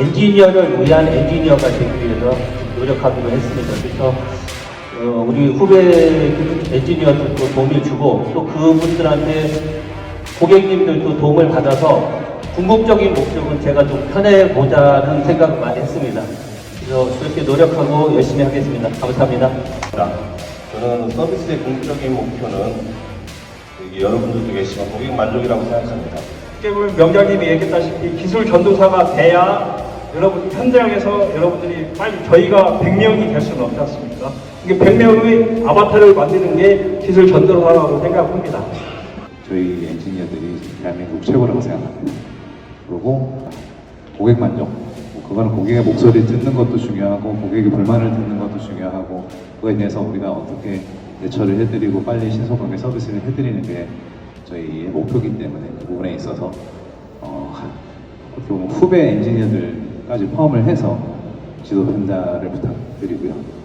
엔지니어를 위한 엔지니어가 되기 위해서 노력하기로 했습니다. 그래서 어, 우리 후배 엔지니어들도 도움을 주고 또 그분들한테 고객님들도 도움을 받아서 궁극적인 목적은 제가 좀 편해보자는 생각을 많이 했습니다. 그래서 그렇게 노력하고 열심히 하겠습니다. 감사합니다. 저는 서비스의 궁극적인 목표는 여기 여러분들도 계시지만 고객 만족이라고 생각합니다. 어떻게 보면 명장님이 얘기했다시피 기술 전도사가 돼야 여러분 현장에서 여러분들이 빨리 저희가 100명이 될 수는 없지 않습니까? 이게 100명의 아바타를 만드는 게 기술 전도사라고 생각합니다. 저희 엔지니어들이 대한민국 최고라고 생각합니다. 그리고 고객 만족. 뭐 그거는 고객의 목소리를 듣는 것도 중요하고 고객의 불만을 듣는 것도 중요하고 그거에 대해서 우리가 어떻게 대처를 해드리고 빨리 신속하게 서비스를 해드리는 게 저희의 목표이기 때문에 그 부분에 있어서 어, 후배 엔지니어들 까지 포함을 해서 지도 편달을 부탁드리고요.